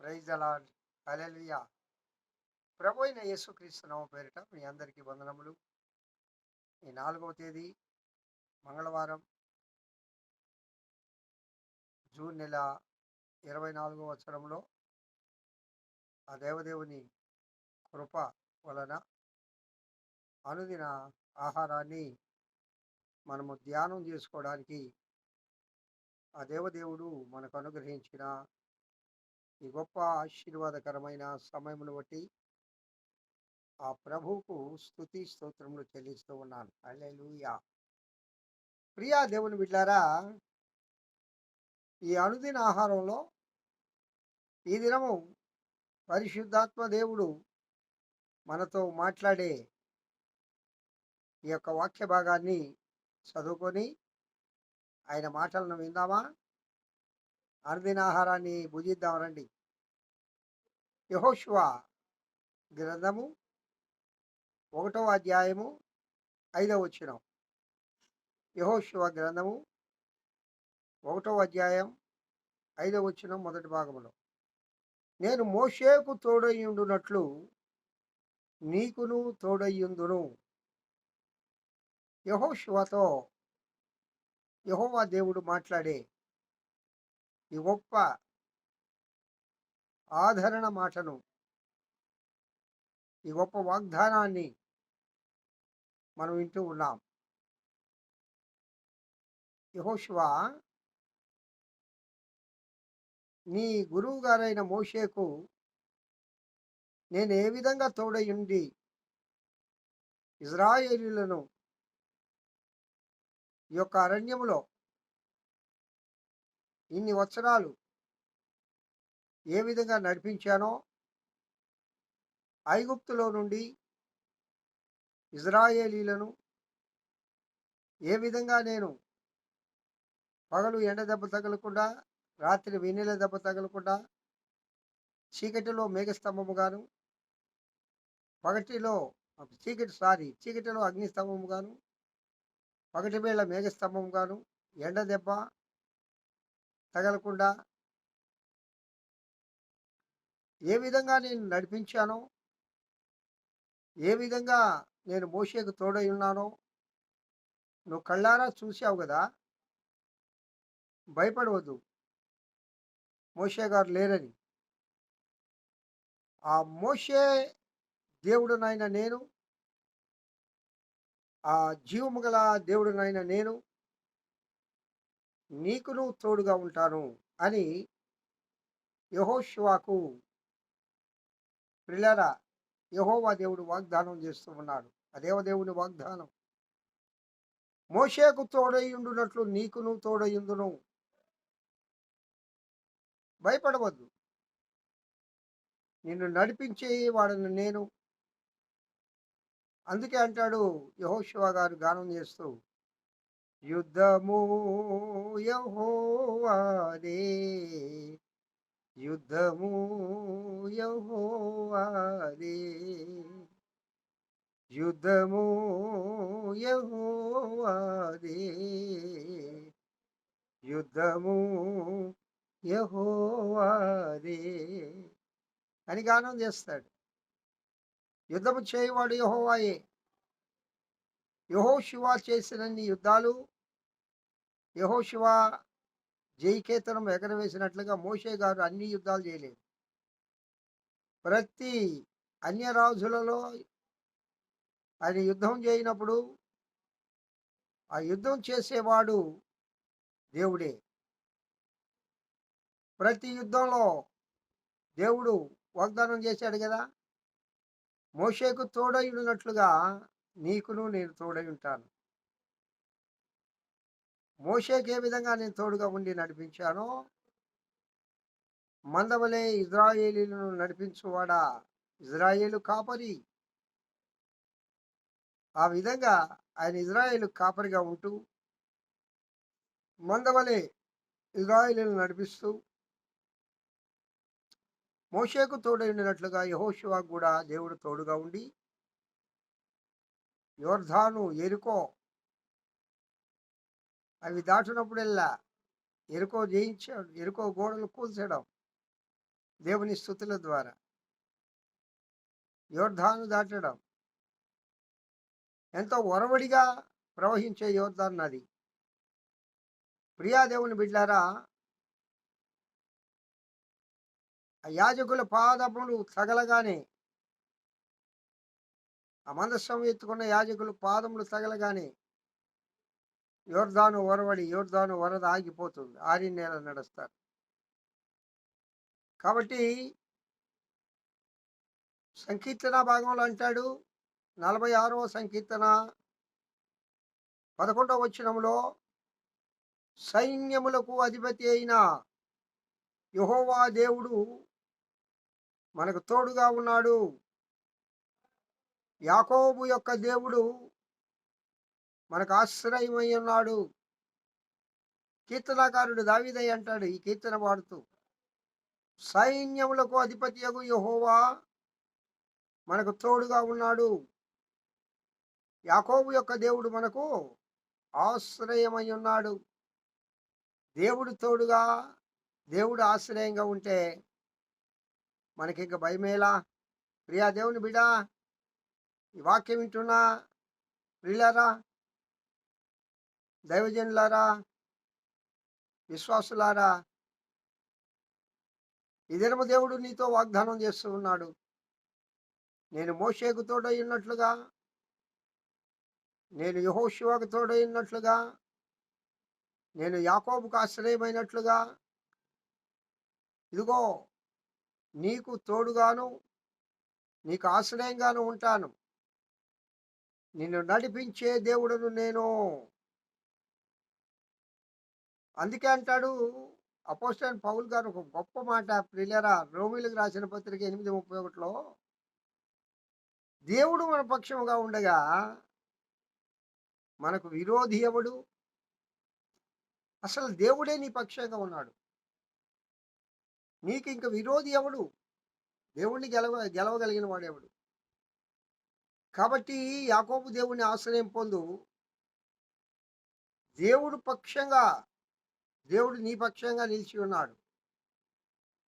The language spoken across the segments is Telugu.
ప్రైజ్ అలా హల్లెలూయా. ప్రభు అయిన యేసుక్రీస్తు నవ పేరిట మీ అందరికీ వందనములు. ఈ నాలుగవ తేదీ మంగళవారం జూన్ నెల ఇరవై నాలుగవ సంవత్సరంలో ఆ దేవదేవుని కృప వలన అనుదిన ఆహారాన్ని మనము ధ్యానం చేసుకోవడానికి ఆ దేవదేవుడు మనకు అనుగ్రహించిన ఈ గొప్ప ఆశీర్వాదకరమైన సమయమును బట్టి ఆ ప్రభువుకు స్థుతి స్తోత్రములు చెల్లిస్తూ ఉన్నాను. అల్లెలుయా ప్రియా దేవుని బిడ్డారా ఈ అనుదిన ఆహారంలో ఈ దినము పరిశుద్ధాత్మ దేవుడు మనతో మాట్లాడే ఈ యొక్క వాక్య భాగాన్ని చదువుకొని ఆయన మాటలను విందామా? అరదిన ఆహారాన్ని భుజిద్దాం రండి. యహోష్వా గ్రంథము ఒకటవ అధ్యాయము ఐదవ వచ్చిన యహోశివ గ్రంథము ఒకటవ అధ్యాయం ఐదవ వచ్చిన మొదటి భాగంలో నేను మోషేకు తోడయ్యుండునట్లు నీకును తోడయ్యుందును యహోశివతో యహోవా దేవుడు మాట్లాడే ఈ గొప్ప ఆదరణ మాటను ఈ గొప్ప వాగ్దానాన్ని మనం వింటూ ఉన్నాం. యహోశివ నీ గురువు గారైన మోషేకు నేను ఏ విధంగా తోడయుండి ఇజ్రాయేలీలను ఈ యొక్క అరణ్యములో ఇన్ని వత్సరాలు ఏ విధంగా నడిపించానో ఐగుప్తులో నుండి ఇజ్రాయేలీలను ఏ విధంగా నేను పగలు ఎండ దెబ్బ తగలకుండా రాత్రి వెన్నెల దెబ్బ తగలకుండా చీకటిలో మేఘస్తంభముగాను పగటిలో చీకటి సారీ చీకటిలో అగ్నిస్తంభముగాను పగటి వేళ మేఘస్తంభముగాను ఎండ దెబ్బ తగలకుండా ఏ విధంగా నేను నడిపించానో ఏ విధంగా నేను మోషేకు తోడై ఉన్నానో నువ్వు కళ్ళారా చూసావు కదా భయపడవద్దు. మోషే గారు లేరని. ఆ మోషే దేవుడునైన నేను ఆ జీవము గల దేవుడునైన నేను నీకును తోడుగా ఉంటాను అని యహోశివాకు ప్రిలరా యహోవా దేవుడు వాగ్దానం చేస్తూ ఉన్నాడు. అదేవ దేవుని వాగ్దానం? మోషేకు తోడయ్యుండునట్లు నీకును తోడయ్యుందును భయపడవద్దు. నిన్ను నడిపించే వాడను నేను. అందుకే అంటాడు యహోశివ గారు గానం చేస్తూ యుద్ధము యహోవాదే యుద్ధము యహోవాదే యుద్ధము యహోవాదే యుద్ధము యహోవాదే అని గానం చేస్తాడు. యుద్ధము చేయవాడు యహోవాయే. యహో శివ చేసినన్ని యుద్ధాలు యహోశివ జైకేతనం ఎగరవేసినట్లుగా మోషే గారు అన్ని యుద్ధాలు చేయలేదు. ప్రతి అన్య రాజులలో ఆయన యుద్ధం చేయనప్పుడు ఆ యుద్ధం చేసేవాడు దేవుడే. ప్రతి యుద్ధంలో దేవుడు వాగ్దానం చేశాడు కదా? మోషేకు తోడై ఉన్నట్లుగా నీకును నేను తోడై ఉంటాను. మోషేకి ఏ విధంగా నేను తోడుగా ఉండి నడిపించానో మందవలే ఇజ్రాయేలీలను నడిపించువాడా ఇజ్రాయేలు కాపరి. ఆ విధంగా ఆయన ఇజ్రాయేలు కాపరిగా ఉంటూ మందవలే ఇజ్రాయేలీలను నడిపిస్తూ మోషేకు తోడైనట్లుగా యహోశివా కూడా దేవుడు తోడుగా ఉండి యోర్ధాను ఎరుకో అవి దాటినప్పుడల్లా ఎరుకో జయించాడు ఎరుకో గోడలు కూల్చడం దేవుని స్థుతుల ద్వారా. యోర్ధాను దాటడం. ఎంతో ఒరవడిగా ప్రవహించే యోర్ధాన్ నది. ప్రియా దేవుని బిడ్డారా ఆ యాజకుల పాదములు తగలగానే ఆ మందస్వామి ఎత్తుకున్న యాజకులు పాదములు తగలగానే యోర్ధాను ఒరవడి యోర్ధాను వరద ఆగిపోతుంది. ఆరి నేల నడుస్తారు. కాబట్టి సంకీర్తన భాగంలో అంటాడు నలభై ఆరవ సంకీర్తన పదకొండవ వచనంలో సైన్యములకు అధిపతి అయిన యహోవా దేవుడు మనకు తోడుగా ఉన్నాడు. యాకోబు యొక్క దేవుడు మనకు ఆశ్రయమై ఉన్నాడు కీర్తనాకారుడు దావిదయ్య అంటాడు ఈ కీర్తన పాడుతూ సైన్యములకు అధిపతి యగు యహోవా మనకు తోడుగా ఉన్నాడు. యాకోబు యొక్క దేవుడు మనకు ఆశ్రయమై ఉన్నాడు దేవుడు తోడుగా దేవుడు ఆశ్రయంగా ఉంటే మనకి ఇంక భయమేలా? ప్రియా దేవుని బిడా ఈ వాక్యం వింటున్నా? ప్రియులారా దైవజనులారా విశ్వాసులారా ఈ దేవుడు నీతో వాగ్దానం చేస్తూ ఉన్నాడు. నేను మోషేకు తోడై ఉన్నట్లుగా నేను యహోశివకు తోడై ఉన్నట్లుగా నేను యాకోబుకు ఆశ్రయమైనట్లుగా ఇదిగో నీకు తోడుగాను నీకు ఆశ్రయంగాను ఉంటాను. నిన్ను నడిపించే దేవుడును నేను. అందుకే అంటాడు అపోస్టన్ పౌల్ గారు ఒక గొప్ప మాట ప్రిలరా రోమిలకు రాసిన పత్రిక ఎనిమిది ముప్పై ఒకటిలో దేవుడు మన పక్షముగా ఉండగా మనకు విరోధి ఎవడు? అసలు దేవుడే నీ పక్షంగా ఉన్నాడు. నీకు ఇంక విరోధి ఎవడు? దేవుణ్ణి గెలవ గెలవగలిగిన వాడు ఎవడు? కాబట్టి యాకోబు దేవుని ఆశ్రయం పొందు దేవుడు పక్షంగా దేవుడు నీ పక్షంగా నిలిచి ఉన్నాడు.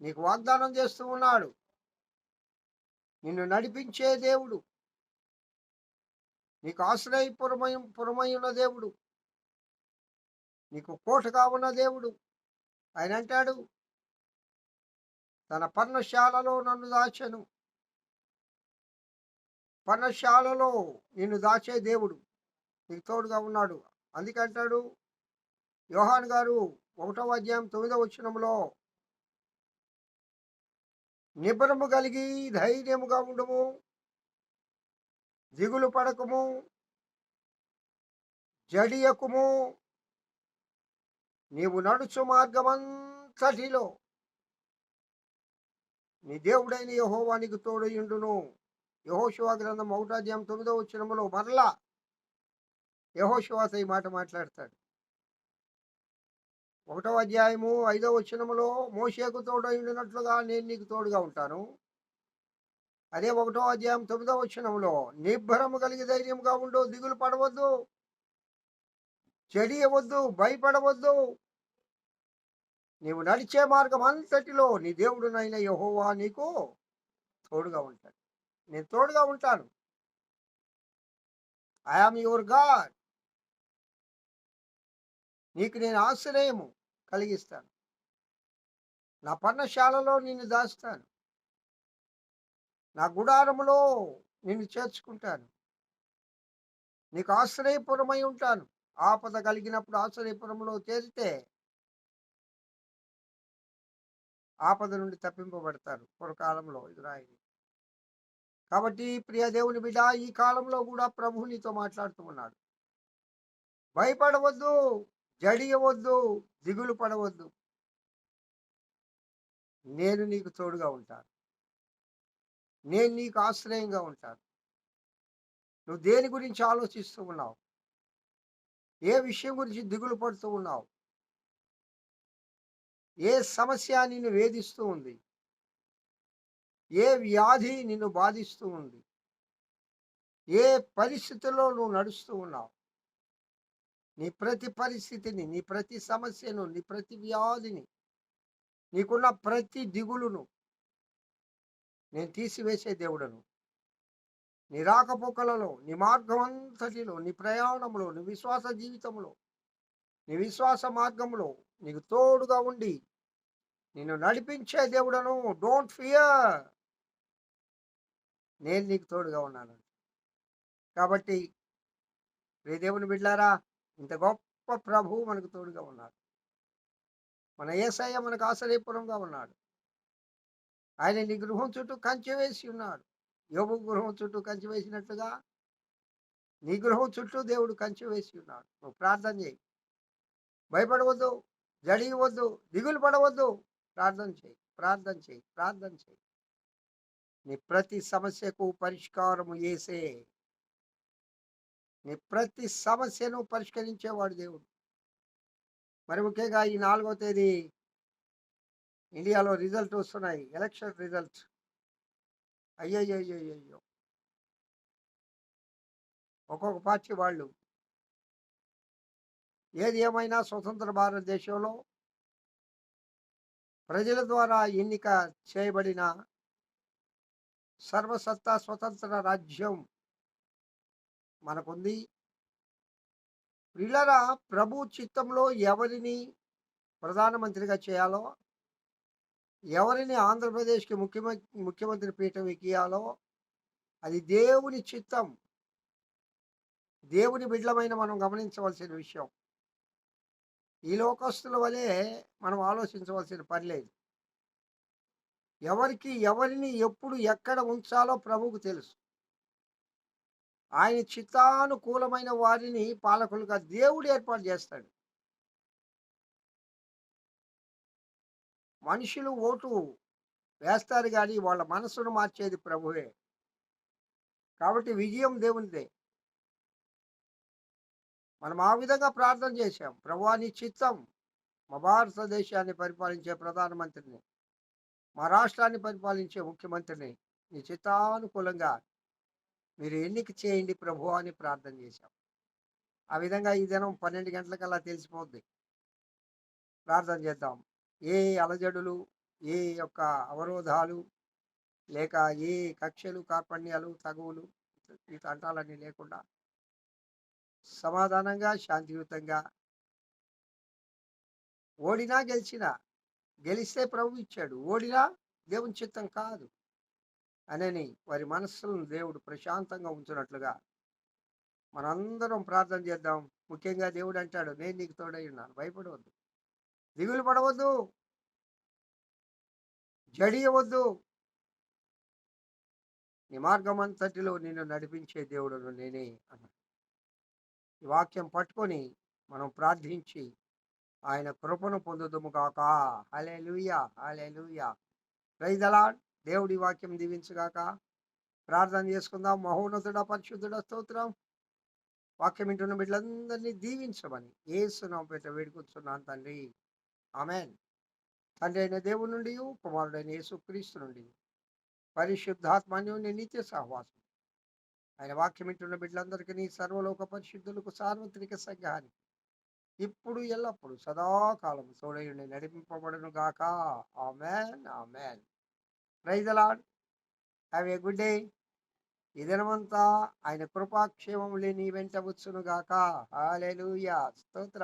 నీకు వాగ్దానం చేస్తూ ఉన్నాడు. నిన్ను నడిపించే దేవుడు. నీకు ఆశ్రయపురమై పురమై ఉన్న దేవుడు. నీకు కోటగా ఉన్న దేవుడు. ఆయన అంటాడు తన పర్ణశాలలో నన్ను దాచను. పర్ణశాలలో నిన్ను దాచే దేవుడు నీకు తోడుగా ఉన్నాడు. అందుకంటాడు యోహాన్ గారు ఒకటవ అధ్యాయం తొమ్మిదవ వచనంలో నిబరము కలిగి ధైర్యముగా ఉండము దిగులు పడకము జడియకుము. నీవు నడుచు మార్గమంతటిలో నీ దేవుడైన యహోవానికి తోడయుండును. యహోశివా గ్రంథం ఒకటాధ్యాయం తొమ్మిదో వచ్చినములో మరలా యహోశివాస ఈ మాట మాట్లాడతాడు. ఒకటో అధ్యాయము ఐదో వచనములో మోషేకు తోడయుండినట్లుగా నేను నీకు తోడుగా ఉంటాను. అదే ఒకటో అధ్యాయం తొమ్మిదో వచనములో నిబ్బరము కలిగి ధైర్యంగా ఉండు దిగులు పడవద్దు చెడియవద్దు భయపడవద్దు. నీవు నడిచే మార్గం అంతటిలో నీ దేవుడునైన యహోవా నీకు తోడుగా ఉంటాడు. నేను తోడుగా ఉంటాను. ఐఆమ్ యువర్ గాడ్ నీకు నేను ఆశ్రయము కలిగిస్తాను. నా పర్ణశాలలో నిన్ను దాస్తాను. నా గుడారములో నిన్ను చేర్చుకుంటాను. నీకు ఆశ్రయపురమై ఉంటాను. ఆపద కలిగినప్పుడు ఆశ్రయపురంలో చేరితే ఆపద నుండి తప్పింపబడతారు పూర్వకాలంలో ఇజ్రాయిల్ కాబట్టి ప్రియ దేవుని బిడ్డ ఈ కాలంలో కూడా ప్రభు నీతో మాట్లాడుతూ ఉన్నాడు. భయపడవద్దు. జడియవద్దు దిగులు పడవద్దు. నేను నీకు తోడుగా ఉంటాను. నేను నీకు ఆశ్రయంగా ఉంటాను. నువ్వు దేని గురించి ఆలోచిస్తూ ఉన్నావు? ఏ విషయం గురించి దిగులు పడుతూ ఉన్నావు? ఏ సమస్య నిన్ను వేధిస్తూ ఉంది? ఏ వ్యాధి నిన్ను బాధిస్తూ ఉంది? ఏ పరిస్థితుల్లో నువ్వు నడుస్తూ ఉన్నావు? నీ ప్రతి పరిస్థితిని నీ ప్రతి సమస్యను నీ ప్రతి వ్యాధిని నీకున్న ప్రతి దిగులును నేను తీసివేసే దేవుడను. నీ రాకపోకలలో నీ మార్గం అంతటిలో నీ ప్రయాణంలో నీ విశ్వాస జీవితంలో నీ విశ్వాస మార్గంలో నీకు తోడుగా ఉండి నిన్ను నడిపించే దేవుడను డోంట్ ఫియర్. నేను నీకు తోడుగా ఉన్నాను. కాబట్టి రే దేవుని బిడ్డారా ఇంత గొప్ప ప్రభువు మనకు తోడుగా ఉన్నాడు. మన ఏసయ్య మనకు ఆశ్రయపురంగా ఉన్నాడు. ఆయన నీ గృహం చుట్టూ కంచె వేసి ఉన్నాడు. యోగు గృహం చుట్టూ కంచె వేసినట్లుగా నీ గృహం చుట్టూ దేవుడు కంచె వేసి ఉన్నాడు. నువ్వు ప్రార్థన చేయి. భయపడవద్దు జడియవద్దు దిగులు పడవద్దు. ప్రార్థన చేయి ప్రార్థన చేయి ప్రార్థన చేయి. నీ ప్రతి సమస్యకు పరిష్కారము వేసే నీ ప్రతి సమస్యను పరిష్కరించేవాడు దేవుడు. మరి ముఖ్యంగా ఈ నాలుగో తేదీ ఇండియాలో రిజల్ట్ వస్తున్నాయి. Election result. అయ్యయ్యో ఒక్కొక్క పార్టీ వాళ్ళు. ఏది ఏమైనా స్వతంత్ర భారతదేశంలో ప్రజల ద్వారా ఎన్నిక చేయబడిన సర్వసత్తా స్వతంత్ర రాజ్యం మనకుంది. పిల్లల ప్రభు చిత్తంలో ఎవరిని ప్రధానమంత్రిగా చేయాలో ఎవరిని ఆంధ్రప్రదేశ్కి ముఖ్యమంత్రి ముఖ్యమంత్రి పీఠం ఎక్కియాలో అది దేవుని చిత్తం. దేవుని బిడ్డలమైన మనం గమనించవలసిన విషయం. ఈ లోకస్తుల వలె మనం ఆలోచించవలసిన పని లేదు. ఎవరికి ఎవరిని ఎప్పుడు ఎక్కడ ఉంచాలో ప్రభువుకు తెలుసు. ఆయన చిత్తానుకూలమైన వారిని పాలకులుగా దేవుడు ఏర్పాటు చేస్తాడు. మనుషులు ఓటు వేస్తారు కానీ వాళ్ళ మనసును మార్చేది ప్రభువే. కాబట్టి విజయం దేవునిదే. మనం ఆ విధంగా ప్రార్థన చేశాం. ప్రభువా నీ చిత్తం మా భారతదేశాన్ని పరిపాలించే ప్రధానమంత్రిని మా రాష్ట్రాన్ని పరిపాలించే ముఖ్యమంత్రిని నీ చిత్తానుకూలంగా మీరు ఎన్నిక చేయండి ప్రభు అని ప్రార్థన చేశాం. ఆ విధంగా ఈ దినం పన్నెండు గంటలకల్లా తెలిసిపోద్ది. ప్రార్థన చేద్దాం. ఏ అలజడులు ఏ యొక్క అవరోధాలు లేక ఏ కక్షలు కార్పణ్యాలు తగువులు ఈ తంటాలన్నీ లేకుండా సమాధానంగా శాంతియుతంగా ఓడినా గెలిచినా గెలిస్తే ప్రభు ఇచ్చాడు. ఓడినా దేవుని చిత్తం కాదు. అనని వారి మనస్సులను దేవుడు ప్రశాంతంగా ఉంచినట్లుగా మనందరం ప్రార్థన చేద్దాం. ముఖ్యంగా దేవుడు అంటాడు నేను నీకు తోడై ఉన్నాను భయపడవద్దు దిగులు పడవద్దు జడియవద్దు. నీ మార్గం అంతటిలో నిన్ను నడిపించే దేవుడును నేనే అన్నాడు. ఈ వాక్యం పట్టుకొని మనం ప్రార్థించి ఆయన కృపను పొందుదుము కాక హలే లూయా హలే లూయా రైదలాడ్ దేవుడి వాక్యం దీవించుగాక ప్రార్థన చేసుకుందాం. మహోన్నతుడ పరిశుద్ధుడ స్తోత్రం. వాక్యం వింటున్న బిడ్డలందరినీ దీవించమని ఏసునాం పెట్ట వేడుకొచ్చున్నాను తండ్రి. ఆమెన్. తండ్రి అయిన దేవుడి నుండి కుమారుడైన యేసుక్రీస్తు నుండి పరిశుద్ధాత్మాన్యుని నిత్య సహవాసం. ఆయన వాక్యం వింటున్న బిడ్డలందరికీ సర్వలోక పరిశుద్ధులకు సార్వత్రిక సంఘానికి ఇప్పుడు ఎల్లప్పుడు సదాకాలం తోడయుండి నడిపింపబడును గాక amen amen. Praise the Lord have a good day ఈ దినమంతా ఆయన కృపాక్షేమం లేని వెంట వచ్చునుగాక గాక. స్తోత్ర.